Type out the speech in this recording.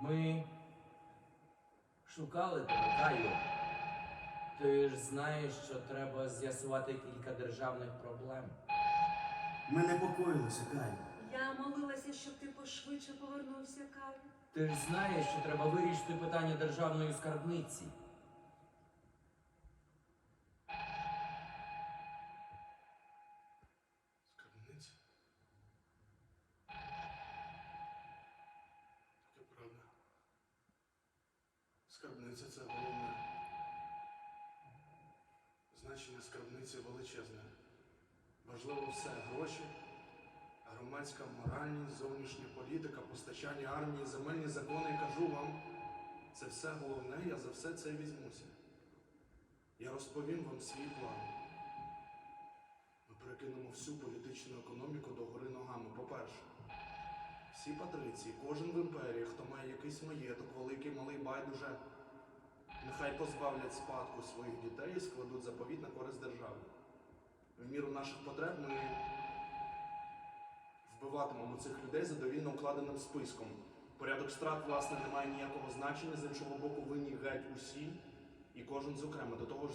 Ми шукали тебе, Каю. Ти ж знаєш, що треба з'ясувати кілька державних проблем. Ми непокоїлися, Каю. Я молилася, щоб ти пошвидше повернувся, Каю. Ти ж знаєш, що треба вирішити питання державної скарбниці. Скарбниця це головне. Значення скарбниці величезне. Важливо все гроші, громадська моральність, зовнішня політика, постачання армії, земельні закони. Кажу вам, це все головне, я за все це візьмуся. Я розповім вам свій план. Ми перекинемо всю політичну економіку до гори ногами. По-перше, всі патриції, кожен в імперії, хто має якийсь маєток, великий, малий, байдуже, нехай позбавлять спадку своїх дітей і складуть заповіт на користь держави. В міру наших потреб ми вбиватимемо цих людей за довільно укладеним списком. Порядок страт, власне, не має ніякого значення, з іншого боку, винні геть усі, і кожен зокрема. До того ж,